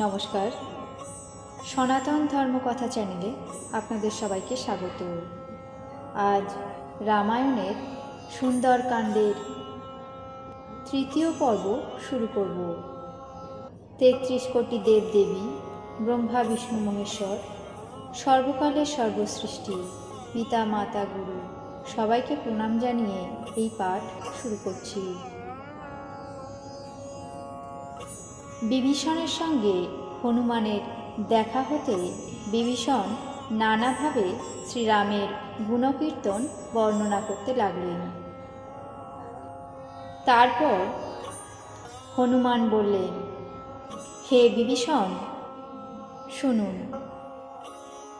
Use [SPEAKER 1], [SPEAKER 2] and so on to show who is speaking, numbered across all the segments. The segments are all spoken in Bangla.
[SPEAKER 1] নমস্কার। সনাতন ধর্মকথা চ্যানেলে আপনাদের সবাইকে স্বাগত। আজ রামায়ণের সুন্দরকাণ্ডের তৃতীয় পর্ব শুরু করব। তেত্রিশ কোটি দেবদেবী, ব্রহ্মা, বিষ্ণু, মহেশ্বর, সর্বকালের সর্বসৃষ্টি, পিতা, মাতা, গুরু, সবাইকে প্রণাম জানিয়ে এই পাঠ শুরু করছি। বিভীষণের সঙ্গে হনুমানের দেখা হতে বিভীষণ নানাভাবে শ্রীরামের গুণকীর্তন বর্ণনা করতে লাগলেন। তারপর হনুমান বললেন, হে বিভীষণ, শুনুন।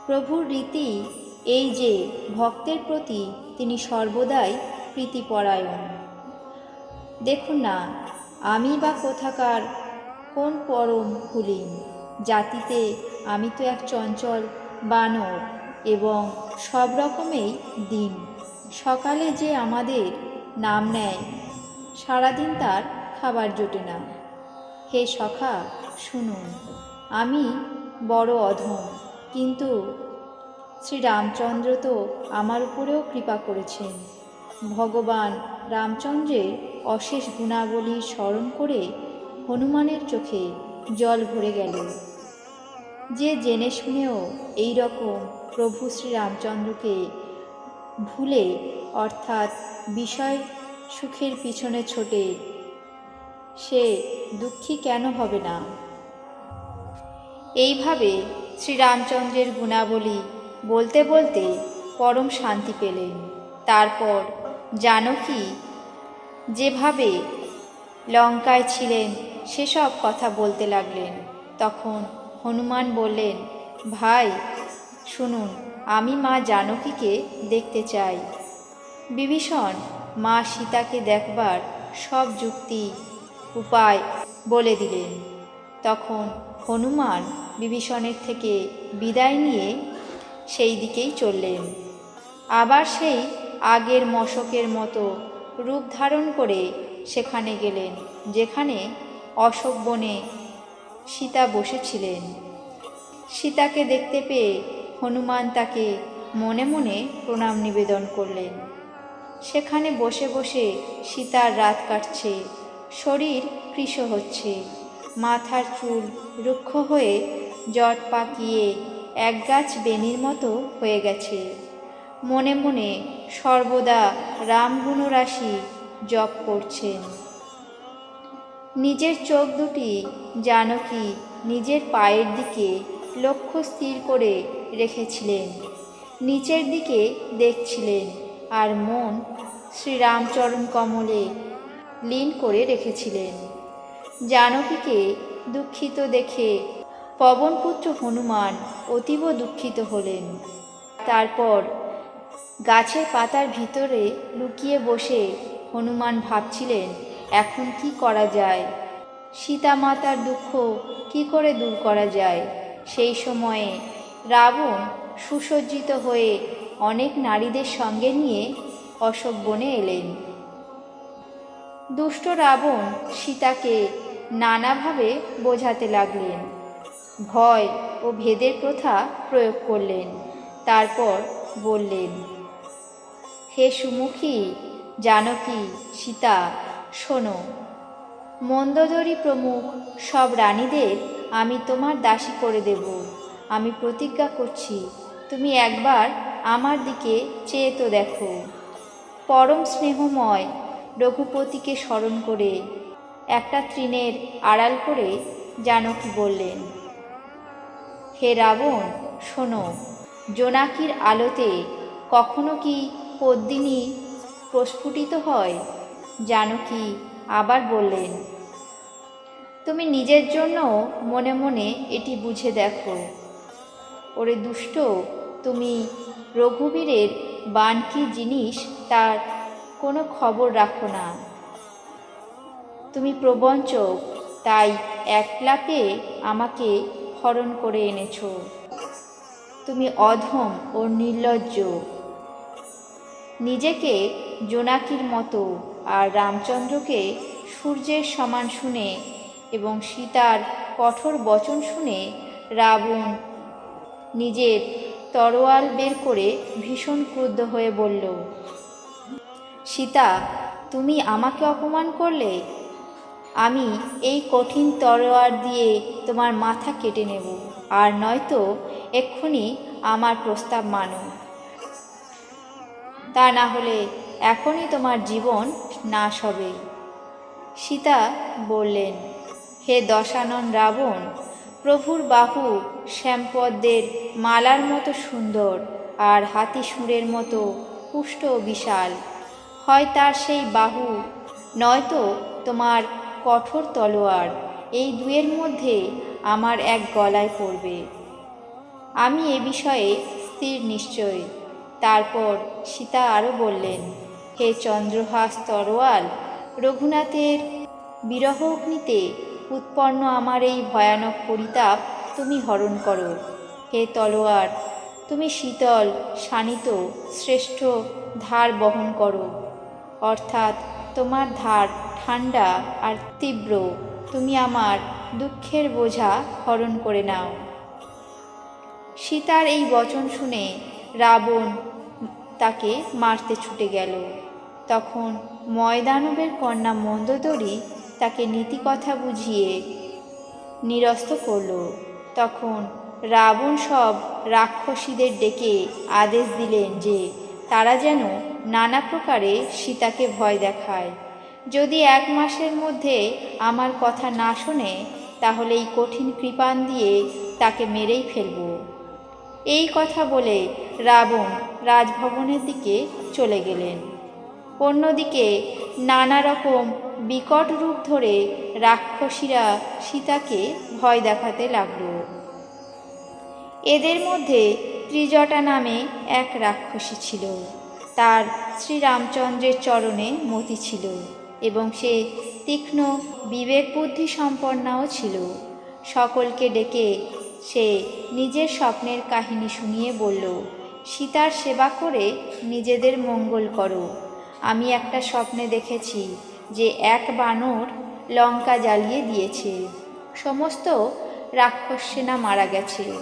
[SPEAKER 1] প্রভুর রীতি এই যে ভক্তের প্রতি তিনি সর্বদাই প্রীতিপরায়ণ। দেখুন না, আমি বা কোথাকার কোন পরম কুলীন জাতিতে আমি তো এক চঞ্চল বানর এবং সব রকমেই দিন। সকালে যে আমাদের নাম নেয়, সারাদিন তার খাবার জোটে না। হে সখা, শুনুন, আমি বড় অধম, কিন্তু শ্রী রামচন্দ্র তো আমার উপরেও কৃপা করেছেন। ভগবান রামচন্দ্রের অশেষ গুণাবলী স্মরণ করে হনুমানের চোখে জল ভরে গেল। যে জেনে শুনেও এই রকম প্রভু শ্রীরামচন্দ্রকে ভুলে, অর্থাৎ বিষয় সুখের পিছনে ছোটে, সে দুঃখী কেন হবে না? এইভাবে শ্রীরামচন্দ্রের গুণাবলী বলতে বলতে পরম শান্তি পেলেন। তারপর জানকী যেভাবে লঙ্কায় ছিলেন সেসব কথা বলতে লাগলেন। তখন হনুমান বললেন, ভাই, শুনুন, আমি মা জানকীকে দেখতে চাই। বিভীষণ, মা সীতাকে দেখবার সব যুক্তি, উপায় বলে দিলেন। তখন হনুমান বিভীষণের থেকে বিদায় নিয়ে সেই দিকেই চললেন। আবার সেই আগের মশকের মতো রূপ ধারণ করে সেখানে গেলেন, যেখানে অশোক বনে সীতা বসেছিলেন। সীতাকে দেখতে পেয়ে হনুমান তাকে মনে মনে প্রণাম নিবেদন করলেন। সেখানে বসে বসে সীতার রাত কাটছে, শরীর কৃশ হচ্ছে, মাথার চুল রুক্ষ হয়ে জট পাকিয়ে এক গাছ বেনির মতো হয়ে গেছে। মনে মনে সর্বদা রামগুণরাশি জপ করছেন। নিজের চোখ দুটি জানকী নিজের পায়ের দিকে লক্ষ্য স্থির করে রেখেছিলেন। নিচের দিকে দেখছিলেন আর মন শ্রীরামচরণ কমলে লীন করে রেখেছিলেন। জানকীকে দুঃখিত দেখে পবনপুত্র হনুমান অতীব দুঃখিত হলেন। তারপর গাছের পাতার ভিতরে লুকিয়ে বসে হনুমান ভাবছিলেন এখন কি করা যায়? সীতা মাতার দুঃখ কি করে দূর করা যায়? সেই সময়ে রাবণ সুসজ্জিত হয়ে অনেক নারীদের সঙ্গে নিয়ে অশোক বনে এলেন। দুষ্ট রাবণ সীতাকে নানাভাবে বোঝাতে লাগলেন। ভয় ও ভেদের প্রথা প্রয়োগ করলেন। তারপর বললেন, হে সুমুখী জানকী সীতা শোনো। মন্দোদরী প্রমুখ, সব রানীদের আমি তোমার দাসী করে দেব। আমি প্রতিজ্ঞা করছি, তুমি একবার আমার দিকে চেয়ে তো দেখো। পরম স্নেহময় রঘুপতিকে স্মরণ করে একটা তৃণের আড়াল করে জানকী বললেন, হে রাবণ, শোনো, জোনাকির আলোতে কখনো কি পদ্মিনী প্রস্ফুটিত হয়? জানকী আবার বললেন, তুমি নিজের জন্য মনে মনে এটি বুঝে দেখো। ওরে দুষ্ট, তুমি রঘুবীরের বান কি জিনিস তার কোনো খবর রাখো না। তুমি প্রবঞ্চক তাই একলা পেয়ে আমাকে হরণ করে এনেছো। তুমি অধম ও নির্লজ্জ। নিজেকে জোনাকির মতো আর রামচন্দ্রকে সূর্যের সমান শুনে এবং সীতার কঠোর বচন শুনে রাবণ নিজের তরোয়াল বের করে ভীষণ ক্রুদ্ধ হয়ে বলল, সীতা, তুমি আমাকে অপমান করলে? আমি এই কঠিন তরোয়ার দিয়ে তোমার মাথা কেটে নেব, আর নয়তো এক্ষুনি আমার প্রস্তাব মানো। তা না হলে এখনই তোমার জীবন নাশ হবে। সীতা বললেন, হে দশানন রাবণ, প্রভুর বাহু শ্যামপদ্মের মালার মতো সুন্দর আর হাতি সুরের মতো পুষ্ট বিশাল। হয় তার সেই বাহু, নয়তো তোমার কঠোর তলোয়ার। এই দুয়ের মধ্যে আমার এক গলায় পড়বে। আমি এ বিষয়ে স্থির নিশ্চয়। তারপর সীতা আরও বললেন হে চন্দ্রহাস তরোয়াল? রঘুনাথের বিরহ অগ্নিতে উৎপন্ন আমার এই ভয়ানক পরিতাপ তুমি হরণ করো। হে তলোয়ার, তুমি শীতল, শানিত, শ্রেষ্ঠ ধার বহন করো। অর্থাৎ তোমার ধার ঠান্ডা আর তীব্র, তুমি আমার দুঃখের বোঝা হরণ করে নাও। সীতার এই বচন শুনে রাবণ তাকে মারতে ছুটে গেল। তখন ময়দানবের কন্যা মন্দোদরী তাকে নীতিকথা বুঝিয়ে নিরস্ত করল। তখন রাবণ সব রাক্ষসীদের ডেকে আদেশ দিলেন যে তারা যেন নানা প্রকারে সীতাকে ভয় দেখায়। যদি এক মাসের মধ্যে আমার কথা না শোনে, তাহলে এই কঠিন কৃপান দিয়ে তাকে মেরেই ফেলব। এই কথা বলে রাবণ রাজভবনের দিকে চলে গেলেন। অন্যদিকে নানা রকম বিকট রূপ ধরে রাক্ষসীরা সীতাকে ভয় দেখাতে লাগল। এদের মধ্যে ত্রিজটা নামে এক রাক্ষসী ছিল। তার শ্রীরামচন্দ্রের চরণে মতি ছিল এবং সে তীক্ষ্ণ বিবেক বুদ্ধি সম্পন্নাও ছিল। সকলকে ডেকে সে নিজের স্বপ্নের কাহিনী শুনিয়ে বলল, সীতার সেবা করে নিজেদের মঙ্গল করো। আমি একটা স্বপ্নে দেখেছি যে এক বানর লঙ্কা জ্বালিয়ে দিয়েছে। সমস্ত রাক্ষস সেনা মারা গেছে।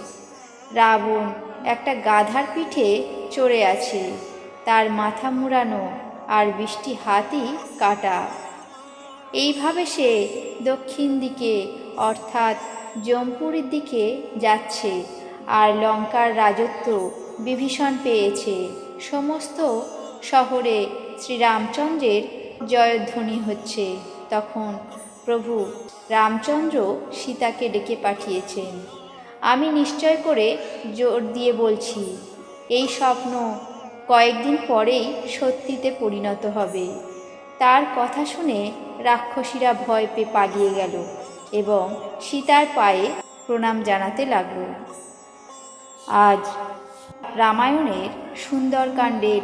[SPEAKER 1] রাবণ একটা গাধার পিঠে চড়ে আছে। তার মাথা মুড়ানো আর বৃষ্টি হাতই কাটা। এইভাবে সে দক্ষিণ দিকে, অর্থাৎ জমপুরীর দিকে যাচ্ছে আর লঙ্কার রাজত্ব বিভীষণ পেয়েছে। সমস্ত শহরে শ্রীরামচন্দ্রের জয়ধ্বনি হচ্ছে। তখন প্রভু রামচন্দ্র সীতাকে ডেকে পাঠিয়েছেন। আমি নিশ্চয় করে জোর দিয়ে বলছি, এই স্বপ্ন কয়েকদিন পরেই সত্যিতে পরিণত হবে। তার কথা শুনে রাক্ষসীরা ভয় পেয়ে পালিয়ে গেল এবং সীতার পায়ে প্রণাম জানাতে লাগল। আজ রামায়ণের সুন্দরকাণ্ডের